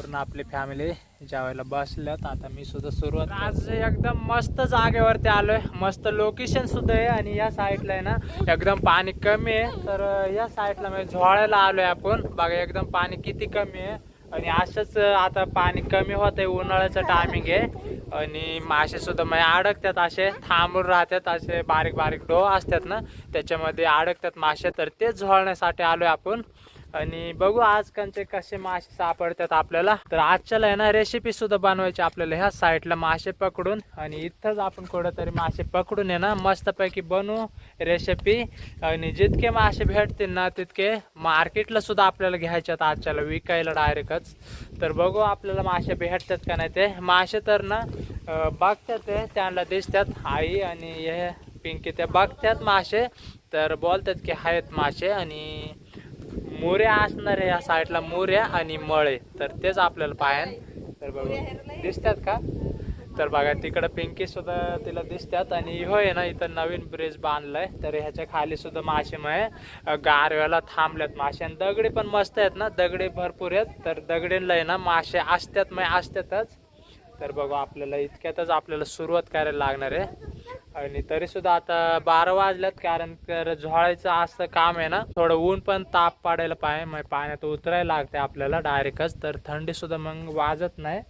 पूर्ण आपली फॅमिली जेवायला बसल्यात. आता मी सुद्धा सुरुवात आज एकदम मस्त जागेवरती आलोय. मस्त लोकेशन सुद्धा आहे आणि या साईडला आहे ना एकदम पाणी कमी आहे. तर या साईडला म्हणजे झोळायला आलोय आपण. बघा एकदम पाणी किती कमी आहे. आणि असंच आता पाणी कमी होत आहे उन्हाळ्याचं टायमिंग आहे. आणि मासे सुद्धा म्हणजे अडकतात असे थांबून राहतात असे बारीक बारीक डो असतात ना. त्याच्यामध्ये अडकतात मासे. तर ते झोळण्यासाठी आलोय आपण. आणि बघू आज कंचे कसे मासे सापडतात आपल्याला. तर आजच्याला आहे ना रेसिपी सुद्धा बनवायची आपल्याला ह्या साईडला मासे पकडून. आणि इथंच आपण कुठंतरी मासे पकडून आहे ना मस्तपैकी बनवू रेसिपी आणि जितके मासे भेटतील ना तितके मार्केटला सुद्धा आपल्याला घ्यायच्यात आजच्याला विकायला डायरेक्टच. तर बघू आपल्याला मासे भेटतात का नाही ते. मासे तर ना बघतात ते त्यांना दिसतात. आई आणि हे पिंकी ते बघतात मासे. तर बोलतात की आहेत मासे. आणि मोऱ्या असणार आहे या साईडला मोऱ्या आणि मळे. तर तेच आपल्याला पाहायन तर बघा दिसतात का? तर बघा तिकडं पिंकी सुद्धा तिला दिसतात आणि होय आहे ना इथं नवीन ब्रिज बांधलाय. तर ह्याच्या खाली सुद्धा मासे मग गारव्याला थांबल्यात मासे आणि दगडे पण मस्त आहेत ना दगडे भरपूर आहेत. तर दगडेला आहे ना मासे असतात मग असतातच. तर बघू आपल्याला इतक्यातच आपल्याला सुरुवात करायला लागणार आहे. आणि तरी सुद्धा आता बारा वाजल्यात कारण तर झोळायचं असं काम आहे ना. थोडं ऊन पण ताप पाडायला पाहिजे मग पाण्यात उतरायला लागते आपल्याला डायरेक्टच तर थंडी सुद्धा मग वाजत नाही.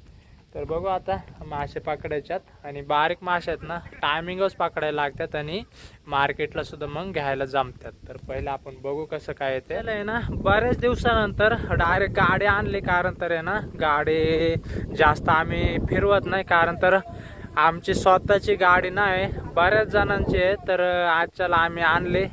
तर बघू आता मासे पकडायच्यात आणि बारीक मासे आहेत ना टायमिंगच पकडायला लागतात आणि मार्केटला सुद्धा मग घ्यायला जमतात. तर पहिलं आपण बघू कसं काय येते आहे ना बऱ्याच दिवसानंतर डायरेक्ट गाडी आणली कारण तर आहे ना गाडी जास्त आम्ही फिरवत नाही कारण तर आमची स्वतःची गाडी नाही बऱ्याच जणांची आहे तर आजच्याला आम्ही आणले.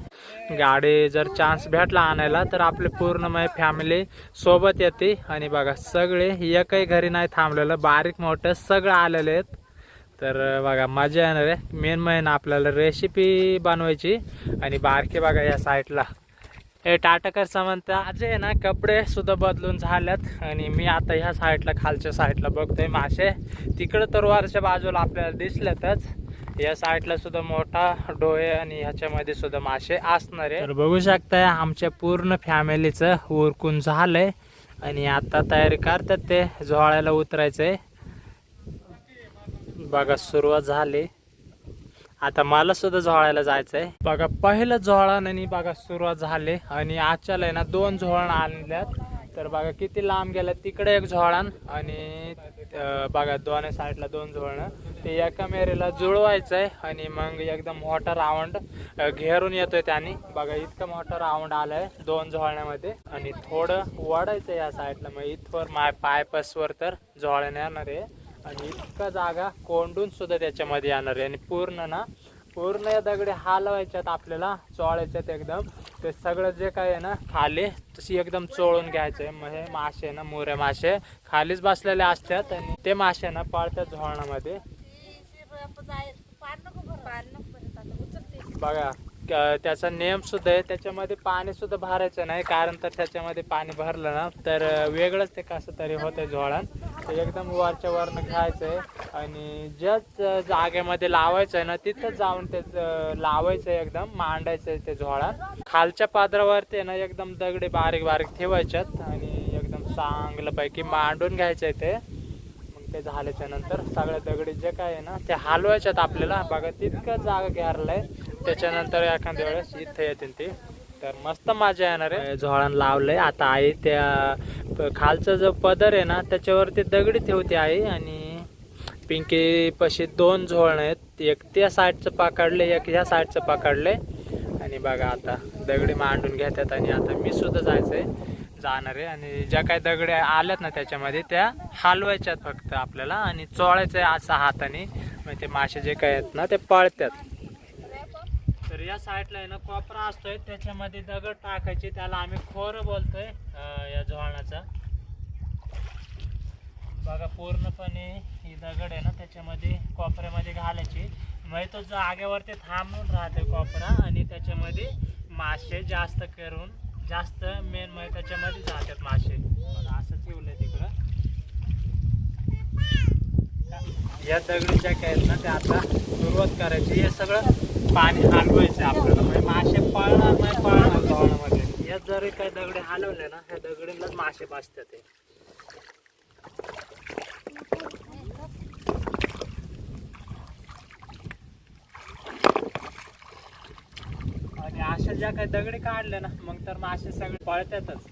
गाडी जर चान्स भेटला आणायला तर आपली पूर्ण म्हणजे माझी फॅमिली सोबत येते. आणि बघा सगळे एकही घरी नाही थांबलेलं बारीक मोठं सगळं आलेले आहेत. तर बघा मजा येणार आहे. मेन महिना म्हणजे आपल्याला रेसिपी बनवायची. आणि बारके बघा या साईडला टाटाकर समजता आज आहे ना कपडे सुद्धा बदलून झाल्यात. आणि मी आता ह्या साईडला खालच्या साईडला बघतोय मासे. तिकडं तर वरच्या बाजूला आपल्याला दिसल्यातच. या साईडला सुद्धा मोठा डोळे आणि ह्याच्यामध्ये सुद्धा मासे असणार आहे. तर बघू शकताय आमच्या पूर्ण फॅमिलीचं उरकून झालंय. आणि आता तयारी करतात ते झोळायला उतरायचंय. बघा सुरुवात झाली. आता मला सुद्धा झोळायला जायचंय. बघा पहिलं झोळण आणि बघा सुरुवात झाली. आणि आजच्याला आहे ना दोन झोळण आणल्यात. तर बघा किती लांब गेला तिकडे एक झोळण आणि बघा दोन्ही साईडला दोन झोळणं ते एका मेरेला जुळवायचंय आणि मग एकदम मोठा राऊंड घेरून येतोय त्याने. बघा इतकं मोठा राऊंड आलाय दोन झोळण्यामध्ये आणि थोडं वडायचं या साईडला मग इथवर माय पायपसवर तर झोळण येणार आहे. आणि इतका जागा कोंडून सुद्धा त्याच्यामध्ये येणार आहे. आणि पूर्ण ना पूर्ण या दगडी हलवायच्यात आपल्याला चोळायच्यात एकदम. ते सगळं जे काय आहे ना खाली तशी एकदम चोळून घ्यायचंय. मग हे मासे ना मोऱ्या मासे. खालीच बसलेले असतात आणि ते मासे ना पळतात झोळणामध्ये बघा त्याचा नेमसुद्धा आहे. त्याच्यामध्ये पाणीसुद्धा भरायचं नाही. कारण तर त्याच्यामध्ये पाणी भरलं ना तर वेगळंच ते कसं तरी होतं झोळान. ते एकदम वरच्या वरनं घ्यायचं आहे आणि ज्याच जागेमध्ये लावायचं आहे ना तिथं जाऊन ते लावायचं आहे एकदम मांडायचं आहे ते झोळान. खालच्या पादरावरती आहे ना एकदम दगडे बारीक बारीक ठेवायच्यात. आणि एकदम चांगलं पैकी मांडून आहे ते. ते झाल्याच्यानंतर सगळ्या दगडी जे काय आहे ना ते हलवायच्यात आपल्याला. बघा तितकं जागा घेरलाय त्याच्यानंतर एखाद्या वेळेस इथं येतील ते. तर मस्त मजा येणार आहे. झोळण लावलंय. आता आई त्या खालचं खालचा जो पदर आहे ना त्याच्यावरती दगडी ठेवते आई आणि पिंकी पशी दोन झोळण आहेत. एक त्या साईडचं पकडले एक ह्या साईडचं पकडले आणि बघा आता दगडी मांडून घेतात आणि आता मी सुद्धा जायचंय. जाणार आहे आणि ज्या काही दगडी आल्यात ना त्याच्यामध्ये त्या हलवायच्यात फक्त आपल्याला आणि चोळायचं आहे असा हाताने. म्हणजे ते मासे जे काय आहेत ना ते पळतात. तर या साईडला आहे ना कोपरा असतोय. त्याच्यामध्ये दगड टाकायचे. त्याला आम्ही खोर बोलतोय या झोळणाचा बघा पूर्णपणे ही दगड आहे ना त्याच्यामध्ये कोपऱ्यामध्ये घालायची. म्हणजे तो जागेवरती थांबून राहते कोपरा आणि त्याच्यामध्ये मासे जास्त करून जास्त मेन म्हणजे त्याच्यामध्ये जातात मासे. बघा असं ठेवलंय तिकडं. या दगडीच्या काय आहेत ना ते आता सुरुवात करायची. हे सगळं पाणी हलवायचं आपल्याला. म्हणजे मासे पळणार नाही पळणार धोरणामध्ये या जरी काही दगडे हलवले ना ह्या दगडीलाच मासे बसतात ते अशा ज्या काही दगडी काढले ना मग तर मग असे सगळे पळतातच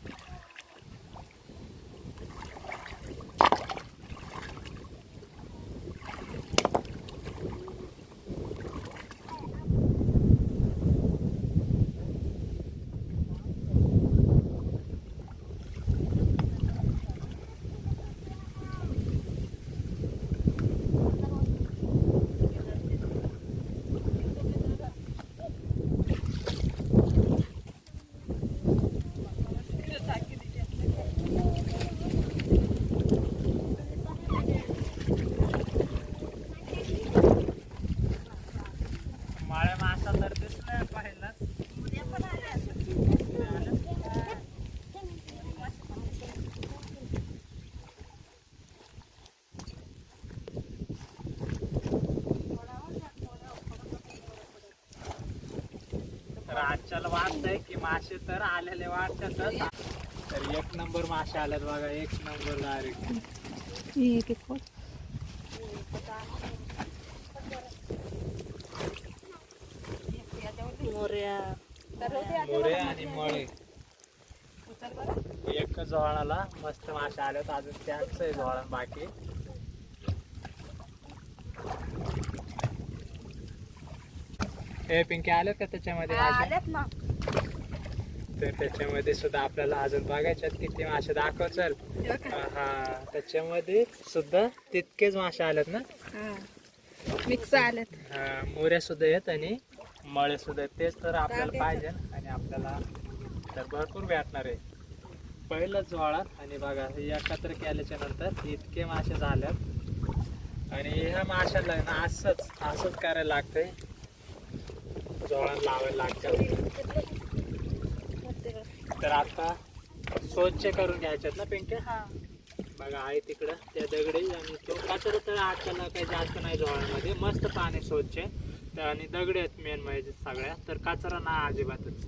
माळ्या मासा तर दिसलाय पहिलाच तर आजच्याला वाटतंय की मासे तर आलेले वाटतातच तर एक नंबर मासे आलेत बघा एक नंबर डायरेक्ट मोरे आणि मळे. एक झोळाला मस्त मासे आलेत अजून त्यांचं आहे झोळण बाकी हे पिंकी आलेत का त्याच्यामध्ये ना. तर त्याच्यामध्ये सुद्धा आपल्याला अजून बघायच्यात किती मासे दाखव चल. हा त्याच्यामध्ये सुद्धा तितकेच मासे आलेत ना? मिक्स आलेत. हा, मोऱ्या सुद्धा आहेत आणि मळे सुद्धा आहेत. तेच तर आपल्याला पाहिजे आणि आपल्याला तर भरपूर भेटणार आहे. पहिलंच जोळा आणि बघा हे एकत्र केल्याच्यानंतर इतके मासे झाल्यात आणि ह्या माशाला ना असंच असंच करायला लागतंय. जोळान लावायला लागतं तर आता स्वच्छ करून घ्यायच्यात ना हा. बघा आहे तिकडं. त्या दगडी आणि तो कचरा तर आजकाल काही जास्त नाही जोळांमध्ये मस्त पाणी स्वच्छ आहे. तर आणि दगडी आहेत मेन म्हणजे सगळ्या. तर कचरा नाही अजिबातच.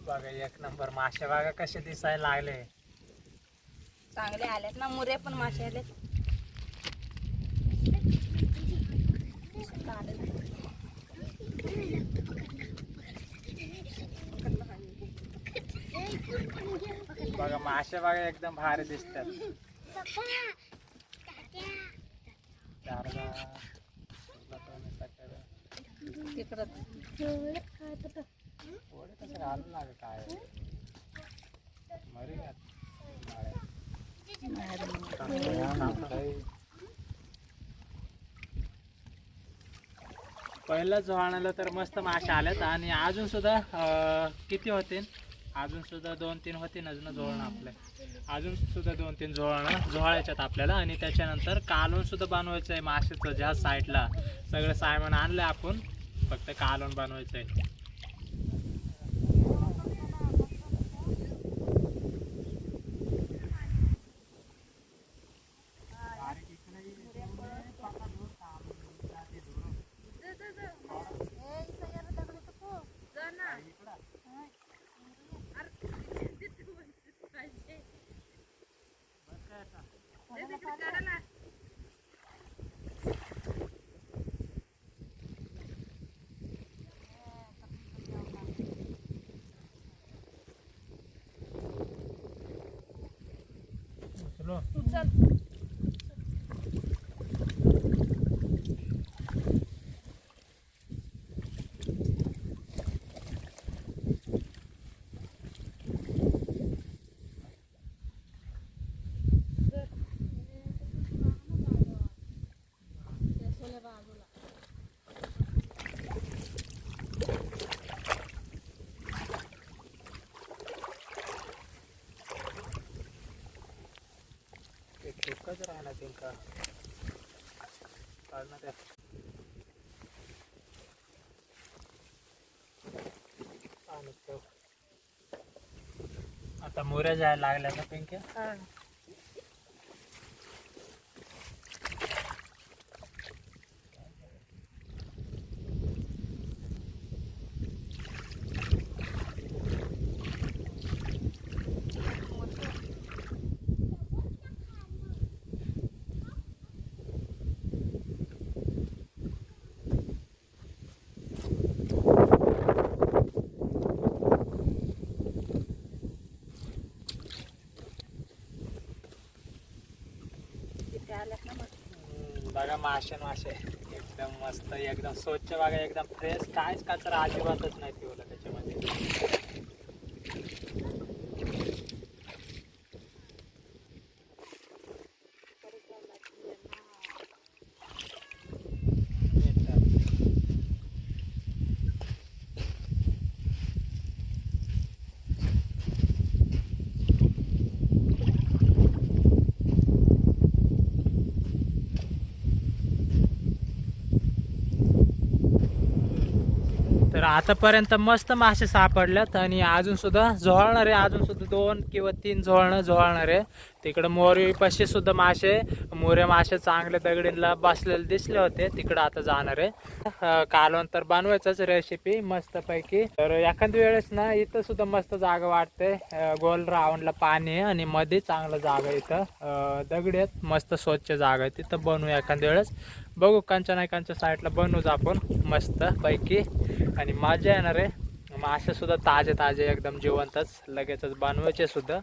बघा एक नंबर मासे. बघा कसे दिसायला लागले. चांगले आलेत ना मुरे पण मासे आलेत. बघा मासे बघा एकदम भारी दिसतात. चार बा- तिकडं कसं घालून काय मरी पहिलं जोहाणाला तर मस्त मासे आलेत आणि अजून सुद्धा किती होतील? अजून सुद्धा दोन तीन होतील अजून जोळणं आपल्या. अजून सुद्धा दोन तीन जोळणं जोळायच्यात आपल्याला. आणि त्याच्यानंतर कालून सुद्धा बनवायचं आहे मासेचं ज्या साईडला सगळं सायमन आणलंय आपण. फक्त कालून बनवायचं आहे चलो चल एक टोकच राहिला त्यांका काढ आणि तो. आता मोऱ्या जायला लागल्या का पिंक्या मासे मासे एकदम मस्त एकदम स्वच्छ बघा एकदम फ्रेश काहीच कचरा अजिबातच नाही पिवलं त्याच्यामध्ये. तर आतापर्यंत मस्त मासे सापडल्यात आणि अजून सुद्धा झोळणार आहे अजून सुद्धा दोन किंवा तीन झोळणं झोळणार. आहे तिकडं मोरीपाशी सुद्धा मासे मोरे मासे चांगले दगडीला बसलेले दिसले होते. तिकडं आता जाणार आहे. अं, कालवण तर बनवायचंच रेसिपी मस्त पैकी तर एखाद्या वेळेस ना इथं सुद्धा मस्त जागा वाटते. गोल राऊंडला पाणी आहे आणि मध्ये चांगलं जागा आहे इथं. दगडी आहेत मस्त स्वच्छ जागा आहे. तिथं बनवू एखाद्या वेळेस. बघू कांच्या नाही कांच्या साईडला बनवूच आपण. मस्त पैकी. आणि मजा येणार आहे असे सुद्धा ताजे ताजे एकदम जिवंतच लगेचच बनवायचे सुद्धा.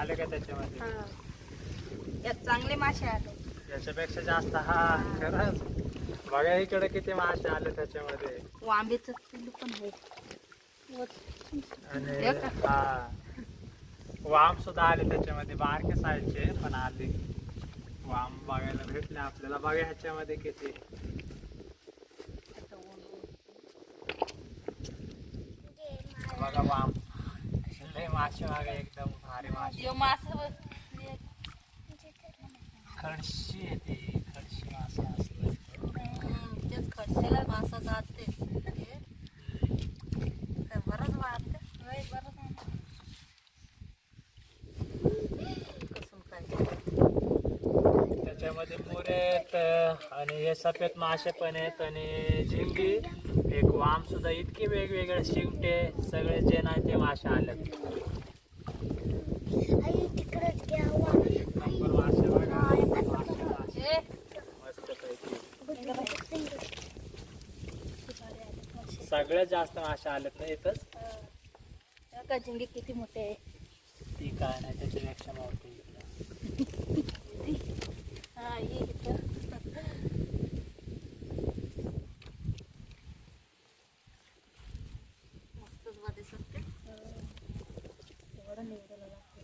आले का त्याच्यामध्ये? यात चांगले मासे आले. याच्यापेक्षा जास्त हा खरंच. बघा इकडे किती मासे आले त्याच्यामध्ये. वांबीच पिल्लू पण आहे आणि हे का? हा. वाम सुद्धा आले त्याच्यामध्ये. बारके साईजचे पण आले. वाम बघायला भेटले आपल्याला. बघा ह्याच्यामध्ये किती. बघा वाम. लय मासे बघा एकदम मासे खडशी येते खडशी मासे तेच खडसेला मासा जाते. बरंच वाटते त्याच्यामध्ये मोरे आहेत आणि हे सफेद मासे पण आहेत आणि झिंगी एक वाम सुद्धा. इतके वेगवेगळे शिंगटे सगळे जे नाही ते मासे आलेत नंबर मासे बघा मासे, मासे. हे मस्तपैकी. सगळ्यात जास्त मासे आलेत ना इथंच? का झिंगे किती मोठे आहे. ती काय नाही त्याच्यापेक्षा मोठी हा ये इथं. मस्तच वा दिसत ते. एवढं निवडायला लागतं.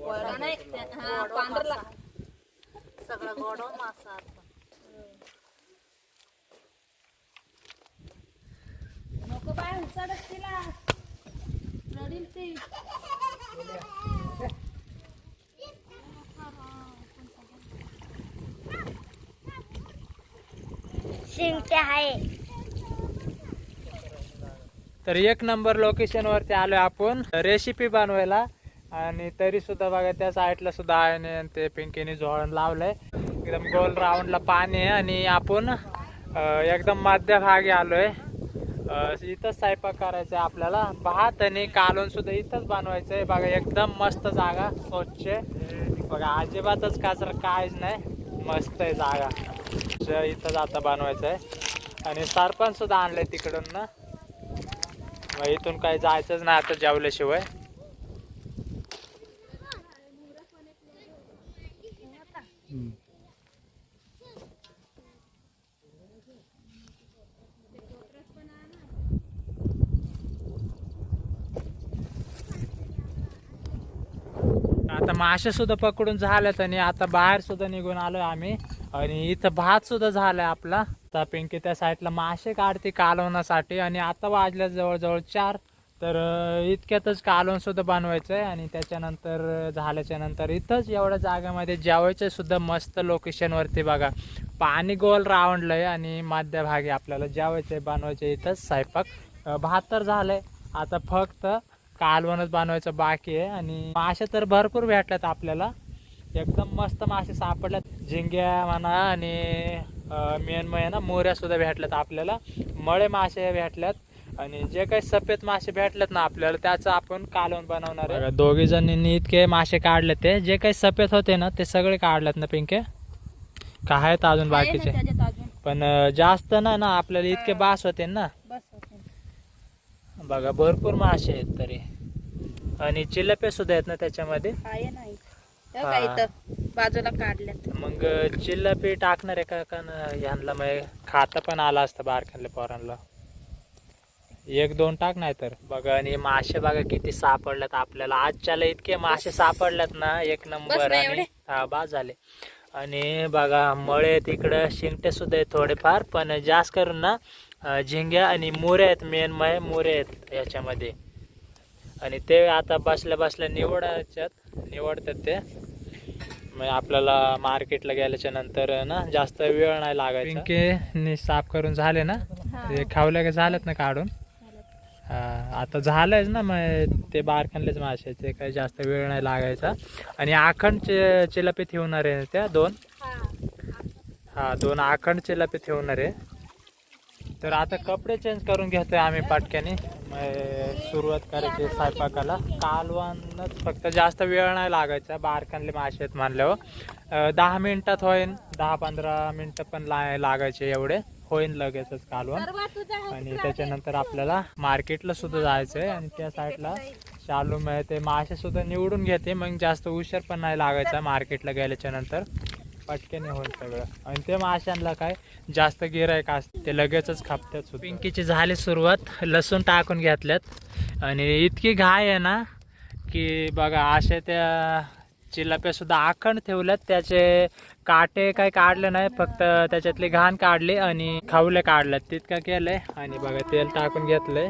वडा नाही ते- हा, पांढरला. सगळा गोड मासा तिला. रडील ती. आहे. तर एक नंबर लोकेशन वरती आलोय आपण. रेसिपी बनवायला. आणि तरी सुद्धा बघा त्या साईडला सुद्धा आहे आणि ते पिंकीने झोळण लावलंय. एकदम गोल राऊंडला पाणी आहे आणि आपण एकदम मध्यभागी आलोय. अं, इथंच स्वयंपाक करायचा आहे आपल्याला. भात आणि कालवण सुद्धा इथंच बनवायचं आहे बघा एकदम मस्त जागा स्वच्छ आहे. बघा अजिबातच कचरा काहीच नाही. मस्त आहे जागा. इथंच आता बनवायचं आहे आणि सरपंच सुद्धा आणलंय तिकडून ना. मग इथून काही जायचंच नाही आता जेवल्याशिवाय. मासे सुद्धा पकडून झाल्यात आणि आता बाहेर सुद्धा निघून आलोय आम्ही. आणि इथं भात सुद्धा झालाय आपला. तर पिंकी त्या साईडला मासे काढते कालवण्यासाठी. आणि आता वाजल्या जवळजवळ चार. तर इतक्यातच कालवण सुद्धा बनवायचं आहे आणि त्याच्यानंतर झाल्याच्यानंतर इथंच एवढ्या जागेमध्ये जेवायचं सुद्धा मस्त लोकेशनवरती बघा. पाणी गोल रावणलंय आणि मध्यभागी आपल्याला जेवायचं आहे बनवायचं आहे इथंच स्वयंपाक भात तर झालंय. आता फक्त कालवणच बनवायचं बाकी आहे. आणि मासे तर भरपूर भेटल्यात आपल्याला. एकदम मस्त मासे सापडल्यात. झिंग्या म्हणा आणि मेन म्हणजे ना मोऱ्या सुद्धा भेटल्यात आपल्याला. मळे मासे भेटल्यात. आणि जे काही सफेद मासे भेटलेत ना आपल्याला त्याचं आपण कालवण बनवणार आहे. दोघी जणींनी इतके मासे काढले ते. जे काही सफेद होते ना ते सगळे काढलेत ना पिंके? का आहेत अजून आहे बाकीचे? पण जास्त ना ना आपल्याला इतके बास होते ना. बघा भरपूर मासे आहेत तरी. आणि चिलपे सुद्धा आहेत ना त्याच्यामध्ये? आहे नाही हा. काय इथं बाजूला काढल्यात. मग चिल्लापी टाकणार आहे का का न- ह्यांना मग खाता पण आला असतं बारखानल्या पोरांना एक दोन टाक नाही तर. बघा आणि मासे बघा किती सापडल्यात आपल्याला. आजच्याला इतके मासे सापडल्यात ना एक नंबर ना आणि एवढे? हा बाद झाले. आणि बघा मळे तिकडं शिंगटे सुद्धा आहेत थोडेफार पण जास्त करून ना झिंग्या आणि मोरे आहेत मेन मय मोरे आहेत याच्यामध्ये. आणि ते आता बसल्या बसल्या निवडायच्यात निवडतात ते. मग आपल्याला मार्केटला गेल्याच्यानंतर ना जास्त वेळ नाही लागायचा. पिंके साफ करून झाले ना? ते खावल्या का झालेत ना काढून? हा, आता झालंयच ना मग ते बारखानलेच मासे ते काही जास्त वेळ नाही लागायचा. आणि आखंड चे चिलापी ठेवणार आहे त्या दोन. हा दोन आखंड चिलापी ठेवणार. आहे तर आता कपडे चेंज करून घेतोय आम्ही पाटक्याने. मग सुरुवात करायची स्वयंपाकाला. कालवणच फक्त जास्त वेळ नाही लागायचा बारखानले मासे आहेत म्हणल्यावर अं, दहा मिनिटात होईन दहा पंधरा मिनिटं पण ला लागायचे एवढे. होईन लगेचच कालवण. आणि त्याच्यानंतर आपल्याला मार्केटला सुद्धा जायचं आहे आणि त्या साईडला चालू मग ते मासे सुद्धा निवडून घेते. मग जास्त उशीर पण नाही लागायचा मार्केटला गेल्याच्यानंतर. पटक्याने होईल सगळं. आणि ते माशांना काय जास्त गिरायक असते ते लगेचच खापतात पिंकीची झाली सुरुवात लसूण टाकून घेतल्यात. आणि इतकी घाय आहे ना की बघा अशा त्या चिलप्यासुद्धा आखण आखंड ठेवल्यात. त्याचे काटे काय काढले नाही फक्त त्याच्यातली घाण काढली आणि खावले काढल्यात. तितकं केलंय. आणि बघा तेल टाकून घेतलंय.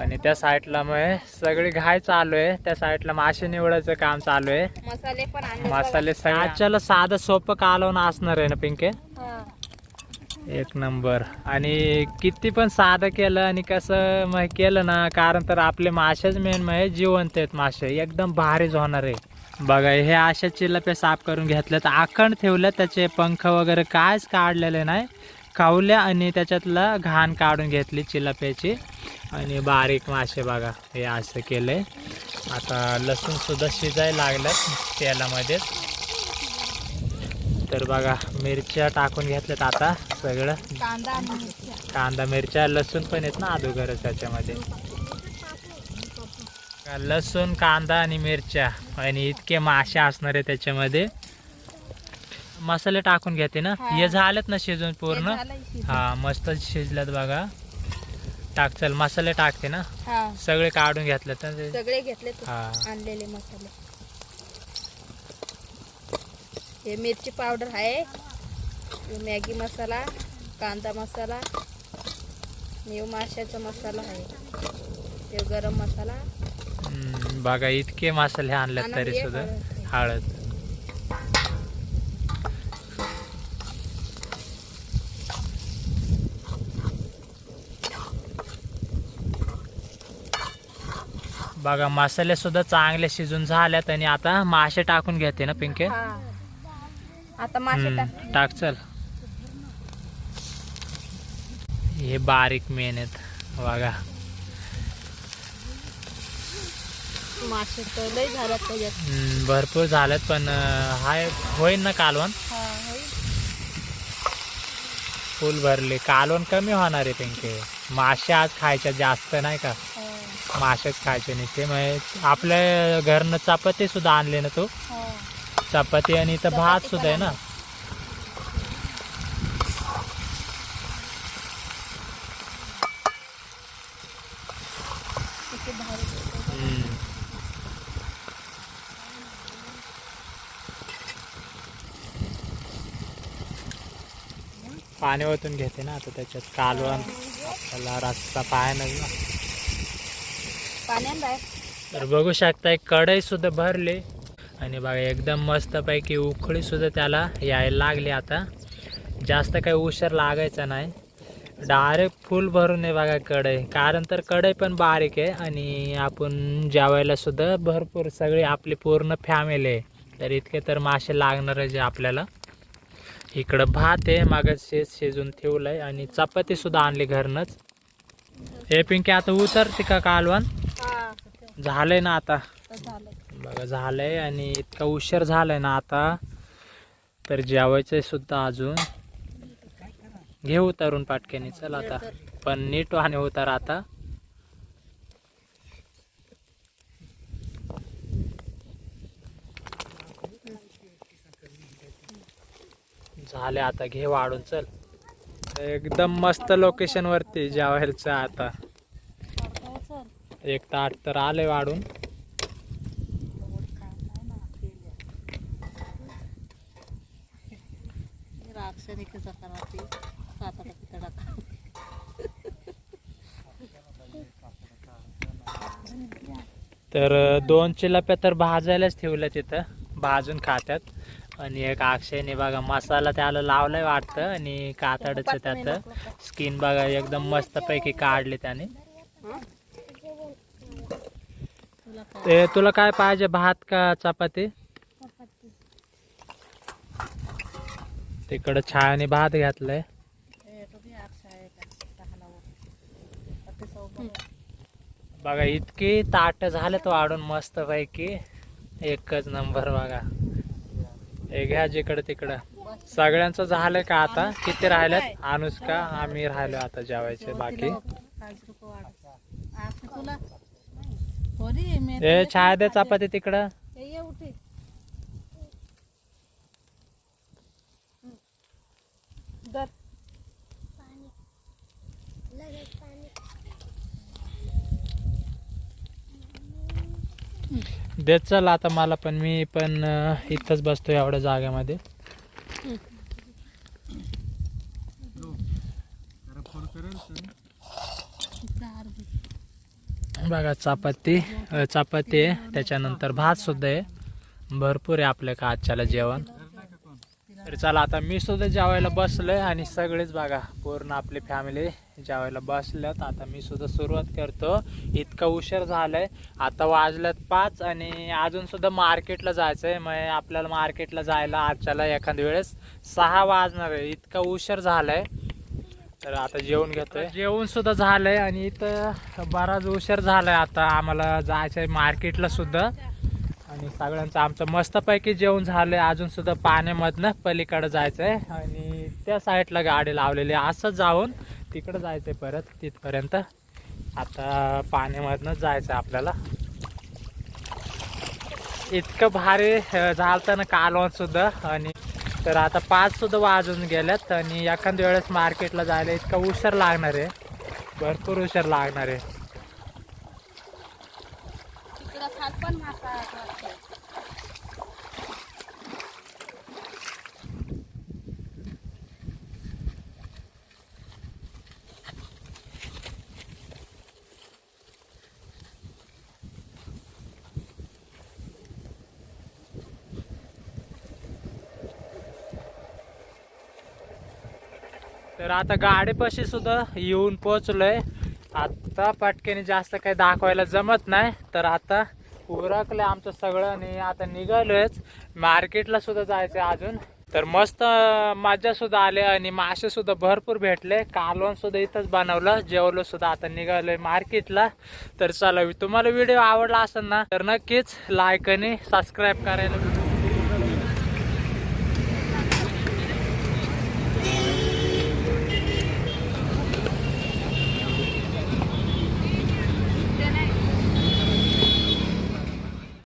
आणि त्या साईडला मग सगळी घाय चालू आहे. त्या साईडला मासे निवडायचं काम चालू आहे. मसाले पण आणले मसाले सगळे आजच्याला साधं सोपं कालवणं असणार आहे ना पिंके? हा. एक नंबर. आणि किती पण साधं केलं आणि कसं मग केलं ना कारण तर आपले मासेच मेन म्हणजे जिवंत आहेत मासे. एकदम भारीच होणार आहे. बघा हे अशा चिलप्या साफ करून घेतल्या तर आखंड ठेवलं त्याचे पंख वगैरे कायच काढलेले नाही. खावल्या आणि त्याच्यातलं घाण काढून घेतली चिलप्याची. आणि बारीक मासे बघा हे असं केलंय. आता लसूण सुद्धा शिजायला लागलं तेलामध्ये. तर बघा मिरच्या टाकून घेतल्यात आता सगळं. कांदा मिरच्या. लसूण पण आहेत ना अगोदरच त्याच्यामध्ये. लसूण कांदा आणि मिरच्या आणि इतके मासे असणार आहे त्याच्यामध्ये. मसाले टाकून घेते ना? हा. झालेत ना शिजून पूर्ण. हा मस्त शिजल्यात बघा. टाक चल मसाले टाकते ना? हा. सगळे काढून घेतलेत ना ते. सगळे घेतले तू? हा. आणलेले मसाले. हे मिरची पावडर आहे. हे मॅगी मसाला कांदा मसाला हे माशाचा मसाला आहे. हे गरम मसाला. हम्म, बघा इतके मसाले आणलेत आणि तरी हे सुद्धा हळद. हळद. बघा मसाले सुद्धा चांगले शिजून झाल्यात आणि आता मासे टाकून घेते ना पिंके? हा. आता मासे टाक. चल. हे बारीक मेन आहेत बघा. मासे तर लय झाल्यात त्याच्यात. हम्म, भरपूर झालेत पण हाय होईन ना कालवण? हा. फुल भरले. कालवण कमी होणार आहे पिंके. मासे आज खायच्या जास्त नाही का? मासे खायचे नाही. ते मग आपल्या घरनं चपाती सुद्धा आणले ना तो? चपाती आणि इथं भात सुद्धा आहे ना? पाणी ओतून घेते ना आता त्याच्यात कालवण. आपल्याला रस्ता पाय नाही ना. पाण्यात आहे तर बघू शकता एक कढई सुद्धा भरली. आणि बघा एकदम मस्तपैकी उखळी सुद्धा त्याला यायला लागली आता. जास्त काही उशीर लागायचा नाही. डायरेक्ट फुल भरून आहे बघा कढई. कारण तर कढई पण बारीक आहे आणि आपण जेवायला सुद्धा भरपूर सगळी आपली पूर्ण फॅमिली आहे. तर इतके तर मासे लागणार आहे जे आपल्याला. इकडं भात आहे मागं शेज शिजून ठेवलं आहे आणि चपाती सुद्धा आणली घरनंच. हे पिंकी आता उतरते का कालवण? झालंय ना आता. बघा झालंय आणि इतका उशीर झालाय ना आता. तर जेवायचंय सुद्धा अजून. घे उतारून पाटक्याने चल आता. पण नीट आणि उतार आता. झाले आता घे वाढून चल. एकदम मस्त लोकेशन वरती जेवायचं आता. एक ताट तर आले वाढून. तर दोन चिलाप्या तर भाजायलाच ठेवल्या तिथं भाजून खात्यात. आणि एक अक्षयने बघा मसाला त्याला लावलाय वाटतं आणि कातडचं त्यात स्किन बघा एकदम मस्त पैकी काढली त्याने. ते तुला काय पाहिजे? भात का चपाती? तिकडं छायाने भात घातलाय. बघा इतकी ताट झालेत वाढून मस्त पैकी एकच नंबर बघा. हे घ्या जिकडं तिकडं. सगळ्यांचं झालंय का आता? किती राहिल्यात? अनुष्का आम्ही राहिलो आता जेवायचे बाकी. ए छाया दे चपाती तिकडं. देत चल आता मला पण मी पण इथंच बसतो एवढ्या जागेमध्ये. बघा चपाती चपाती आहे. त्याच्यानंतर भात सुद्धा आहे. भरपूर आहे आपल्या का आजच्याला जेवण. तर चला आता मी सुद्धा जेवायला बसलोय आणि सगळेच बघा पूर्ण आपली फॅमिली जेवायला बसल्यात. आता मी सुद्धा सुरुवात करतो. इतका उशीर झालाय. आता वाजल्यात पाच आणि अजून सुद्धा मार्केटला जायचंय. मग आपल्याला मार्केटला जायला आजच्याला एखाद्या वेळेस सहा वाजणार आहे. इतका उशीर झालाय. तर आता जेवण घेतोय. जेवण सुद्धा झालंय आणि इथं बराच उशीर झालाय आता आम्हाला जायचंय मार्केटला सुद्धा. आणि सगळ्यांचं आमचं मस्तपैकी जेवण झालंय. अजून सुद्धा पाण्यामधनं पलीकडे जायचंय. आणि त्या साईडला गाडी लावलेली आहे. असं जाऊन तिकडं जायचंय परत तिथपर्यंत. आता पाण्यामधनं जायचं आपल्याला. इतकं भारी झालं ना कालवण सुद्धा. आणि तर आता पाच सुद्धा वाजून गेल्यात आणि एखाद्या वेळेस मार्केटला जायला इतका उशीर लागणार आहे. भरपूर उशीर लागणार आहे तिकडं खात पण मासा आहे वाटतं. तर आता गाडीपाशी सुद्धा येऊन पोचलोय आता पटकेने जास्त काही दाखवायला जमत नाही. तर आता उरकलं आमचं सगळं आणि आता निघालोयच. मार्केटला सुद्धा जायचंय अजून. तर मस्त मजा सुद्धा आले आणि मासे सुद्धा भरपूर भेटले. कालवण सुद्धा इथंच बनवलं. जेवलो सुद्धा आता निघालोय मार्केटला. तर चला तुम्हाला व्हिडिओ आवडला असेल ना तर नक्कीच लाईक आणि सबस्क्राईब करायला